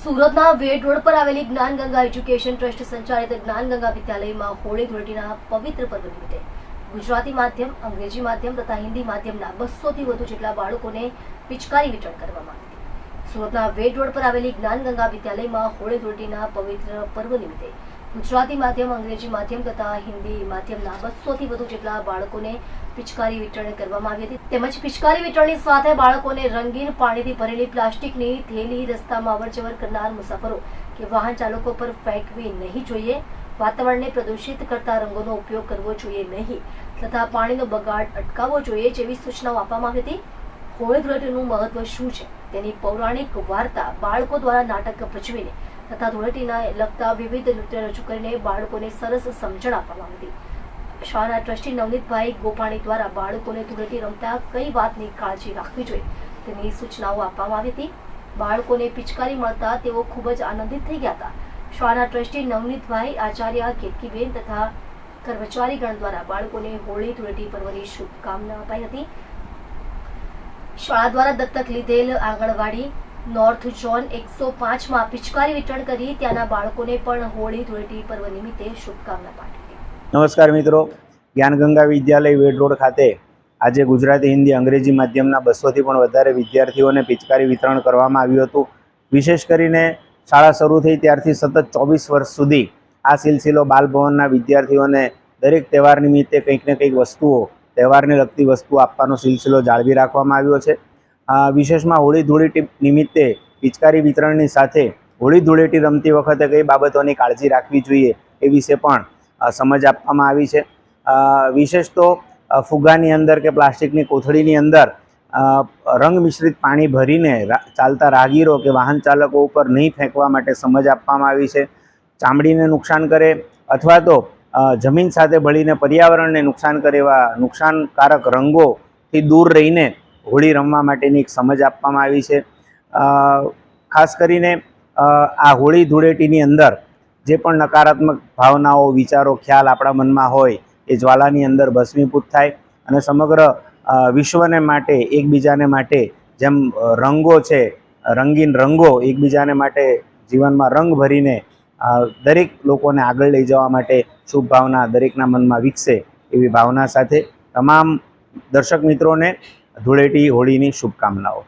સુરતના વેડ રોડ પર આવેલી જ્ઞાનગંગા એજ્યુકેશન ટ્રસ્ટ સંચાલિત જ્ઞાનગંગા વિદ્યાલયમાં હોળી ધૂળેટીના પવિત્ર પર્વ નિમિત્તે ગુજરાતી માધ્યમ, અંગ્રેજી માધ્યમ તથા હિન્દી માધ્યમના બસોથી વધુ જેટલા બાળકોને પિચકારી વિતરણ કરવામાં આવી સુરતના વેડ રોડ પર આવેલી જ્ઞાન ગંગા વિદ્યાલયમાં હોળી ધૂળેટીના પવિત્ર પર્વ નિમિત્તે ગુજરાતી માધ્યમ, અંગ્રેજી માધ્યમ તથા હિન્દી માધ્યમના બસોથી વધુ જેટલા બાળકોને પિચકારી વિતરણ કરવામાં આવી હતી. તેમજ પિચકારી વિતરણની સાથે બાળકોને રંગીન પાણીથી ભરેલી પ્લાસ્ટિકની થેલી, રસ્તામાં અવરજવર કરનાર મુસાફરો કે વાહન ચાલકો પર ફેંકવી નહીં જોઈએ. વાતાવરણને પ્રદૂષિત કરતા રંગોનો ઉપયોગ કરવો જોઈએ નહીં તથા પાણીનો બગાડ અટકાવવો જોઈએ જેવી સૂચનાઓ આપવામાં આવી હતી. હોળી ધૂળેટીનું મહત્વ શું છે? તેની પૌરાણિક વાર્તા બાળકો દ્વારા નાટક ભજવીને તથા ધૂળેટીના લગતા વિવિધ નૃત્ય રજૂ કરીને બાળકોને સરસ સમજણ આપવામાં હતી. શાળાના ટ્રસ્ટી નવનીતભાઈ ગોપાણી દ્વારા બાળકોને ધૂળેટી રમતા કઈ વાતની કાળજી રાખવી જોઈએ તેની સૂચનાઓ આપવામાં આવી હતી. બાળકોને પિચકારી મળતા તેઓ ખૂબ જ આનંદિત થઈ ગયા હતા. શાળાના ટ્રસ્ટી નવનીતભાઈ આચાર્ય કેતકીબેન તથા કર્મચારીગણ દ્વારા બાળકોને હોળી, ધૂળેટી પર્વની શુભકામના અપાઈ હતી. શાળા દ્વારા દત્તક લીધેલ આંગણવાડી નોર્થ ઝોન એકસો પાંચમાં પિચકારી વિતરણ કરી ત્યાંના બાળકોને પણ હોળી ધૂળેટી પર્વ નિમિત્તે શુભકામના પાઠવી. નમસ્કાર મિત્રો. જ્ઞાનગંગા વિદ્યાલય વેડ રોડ ખાતે આજે ગુજરાતી, હિન્દી, અંગ્રેજી માધ્યમના બસોથી પણ વધારે વિદ્યાર્થીઓને પિચકારી વિતરણ કરવામાં આવ્યું હતું. વિશેષ કરીને શાળા શરૂ થઈ ત્યારથી સતત ચોવીસ વર્ષ સુધી આ સિલસિલો બાલભવનના વિદ્યાર્થીઓને દરેક તહેવાર નિમિત્તે કંઈક ને કંઈક વસ્તુઓ, તહેવારને લગતી વસ્તુઓ આપવાનો સિલસિલો જાળવી રાખવામાં આવ્યો છે. વિશેષમાં હોળી ધૂળેટી નિમિત્તે પિચકારી વિતરણની સાથે હોળી ધૂળેટી રમતી વખતે કઈ બાબતોની કાળજી રાખવી જોઈએ એ વિશે પણ સમજ આપવામાં આવી છે. વિશેષ તો ફુગ્ગાની અંદર કે પ્લાસ્ટિકની કોથળીની અંદર રંગ મિશ્રિત પાણી ભરીને ચાલતા રાહગીરો કે વાહન ચાલકો ઉપર નહીં ફેંકવા માટે સમજ આપવામાં આવી છે. ચામડીને નુકસાન કરે અથવા તો જમીન સાથે ભળીને પર્યાવરણને નુકસાન કરે એવા નુકસાનકારક રંગોથી દૂર રહીને હોળી રમવા માટેની એક સમજ આપવામાં આવી છે. ખાસ કરીને આ હોળી ધૂળેટીની અંદર જે પણ નકારાત્મક ભાવનાઓ, વિચારો, ખ્યાલ આપણા મનમાં હોય, એ જ્વાલાની અંદર ભસ્મીભૂત થાય અને સમગ્ર વિશ્વને માટે, એકબીજાને માટે જેમ રંગો છે, રંગીન રંગો એકબીજાને માટે જીવનમાં રંગ ભરીને દરેક લોકોને આગળ લઈ જવા માટે શુભ ભાવના દરેકના મનમાં વિકસે એવી ભાવના સાથે. તમામ દર્શક મિત્રોને ધૂળેટી હોળીની શુભકામનાઓ.